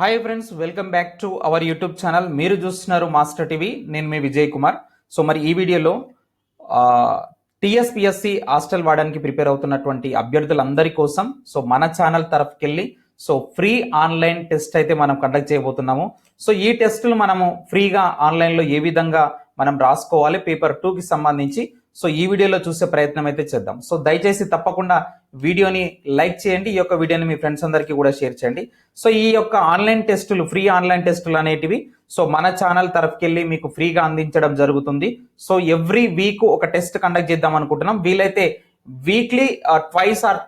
Hi friends welcome back to our YouTube channel మీరు చూస్తున్నారు master TV నేను మీ Vijay Kumar. So మరి ఈ వీడియోలో టిఎస్పిఎస్సి హాస్టల్ వాడడానికి ప్రిపేర్ అవుతున్నటువంటి అభ్యర్థులందరి కోసం సో మన ఛానల్ తరఫుకెళ్ళి సో ఫ్రీ ఆన్లైన్ టెస్ట్ అయితే మనం కండక్ట్ చేయబోతున్నాము. సో ఈ టెస్టులు మనము ఫ్రీగా ఆన్లైన్లో ఏ విధంగా మనం రాసుకోవాలి పేపర్ టూకి సంబంధించి సో ఈ వీడియోలో చూసే ప్రయత్నం అయితే చేద్దాం. సో దయచేసి తప్పకుండా వీడియోని లైక్ చేయండి ఈ యొక్క వీడియోని మీ ఫ్రెండ్స్ అందరికీ కూడా షేర్ చేయండి. సో ఈ యొక్క ఆన్లైన్ టెస్టులు ఫ్రీ ఆన్లైన్ టెస్టులు అనేటివి సో మన ఛానల్ తరఫుకెళ్ళి మీకు ఫ్రీగా అందించడం జరుగుతుంది. సో ఎవ్రీ వీక్ ఒక టెస్ట్ కండక్ట్ చేద్దాం అనుకుంటున్నాం. వీలైతే వీక్లీ ట్వైస్ ఆర్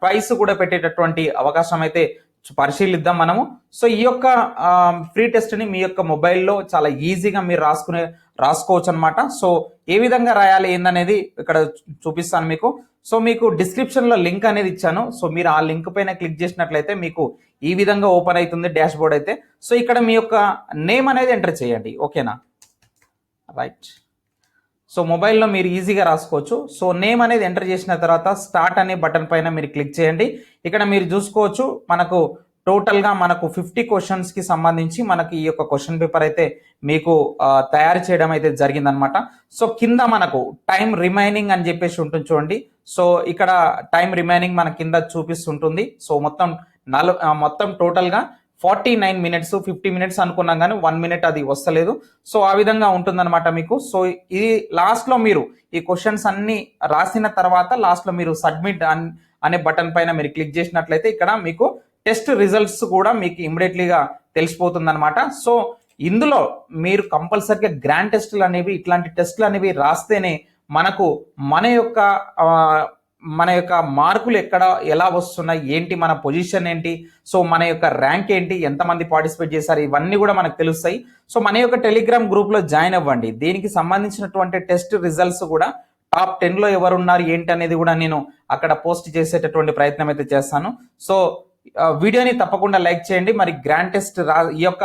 ట్వైస్ కూడా పెట్టేటటువంటి అవకాశం అయితే పరిశీలిద్దాం మనము. సో ఈ యొక్క ఫ్రీ టెస్ట్ని మీ యొక్క మొబైల్లో చాలా ఈజీగా మీరు రాసుకునే రాసుకోవచ్చు అనమాట సో ఏ విధంగా రాయాలి ఏందనేది ఇక్కడ చూపిస్తాను మీకు. సో మీకు డిస్క్రిప్షన్లో లింక్ అనేది ఇచ్చాను. సో మీరు ఆ లింక్ పైన క్లిక్ చేసినట్లయితే మీకు ఈ విధంగా ఓపెన్ అవుతుంది డాష్ బోర్డ్ అయితే. సో ఇక్కడ మీ యొక్క నేమ్ అనేది ఎంటర్ చేయండి. ఓకేనా? రైట్. సో మొబైల్లో మీరు ఈజీగా రాసుకోవచ్చు. సో నేమ్ అనేది ఎంటర్ చేసిన తర్వాత స్టార్ట్ అనే బటన్ పైన మీరు క్లిక్ చేయండి. ఇక్కడ మీరు చూసుకోవచ్చు మనకు టోటల్గా మనకు ఫిఫ్టీ క్వశ్చన్స్కి సంబంధించి మనకి ఈ యొక్క క్వశ్చన్ పేపర్ అయితే మీకు తయారు చేయడం అయితే జరిగిందనమాట. సో కింద మనకు టైం రిమైనింగ్ అని చెప్పేసి ఉంటుంది చూడండి. సో ఇక్కడ టైం రిమైనింగ్ మన కింద చూపిస్తుంటుంది. సో మొత్తం నలు మొత్తం టోటల్గా forty nine minutes fifty minutes అనుకున్నాం కానీ వన్ మినిట్ అది వస్తలేదు. సో ఆ విధంగా ఉంటుందన్నమాట మీకు. సో ఇది లాస్ట్లో మీరు ఈ క్వశ్చన్స్ అన్ని రాసిన తర్వాత లాస్ట్లో మీరు సబ్మిట్ అనే బటన్ పైన మీరు క్లిక్ చేసినట్లయితే ఇక్కడ మీకు టెస్ట్ రిజల్ట్స్ కూడా మీకు ఇమ్మీడియట్లీగా తెలిసిపోతుందన్నమాట. సో ఇందులో మీరు కంపల్సరిగా గ్రాండ్ టెస్టులు అనేవి ఇట్లాంటి టెస్టులు అనేవి రాస్తేనే మనకు మన యొక్క మన యొక్క మార్కులు ఎక్కడ ఎలా వస్తున్నాయి ఏంటి మన పొజిషన్ ఏంటి సో మన యొక్క ర్యాంక్ ఏంటి ఎంతమంది పార్టిసిపేట్ చేశారు ఇవన్నీ కూడా మనకు తెలుస్తాయి. సో మన యొక్క టెలిగ్రామ్ గ్రూప్లో జాయిన్ అవ్వండి. దీనికి సంబంధించినటువంటి టెస్ట్ రిజల్ట్స్ కూడా టాప్ టెన్లో ఎవరున్నారు ఏంటి అనేది కూడా నేను అక్కడ పోస్ట్ చేసేటటువంటి ప్రయత్నం అయితే చేస్తాను. సో వీడియోని తప్పకుండా లైక్ చేయండి. మరి గ్రాండ్ టెస్ట్ రా ఈ యొక్క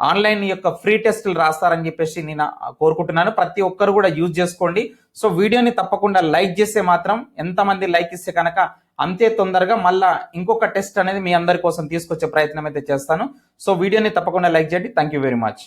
ఆన్లైన్ యొక్క ఫ్రీ టెస్టులు రాస్తారని చెప్పేసి నేను కోరుకుంటున్నాను. ప్రతి ఒక్కరు కూడా యూజ్ చేసుకోండి. సో వీడియోని తప్పకుండా లైక్ చేస్తే మాత్రం ఎంతమంది లైక్ ఇస్తే కనుక అంతే తొందరగా మళ్ళా ఇంకొక టెస్ట్ అనేది మీ అందరి కోసం తీసుకొచ్చే ప్రయత్నం అయితే చేస్తాను. సో వీడియోని తప్పకుండా లైక్ చేయండి. Thank you very much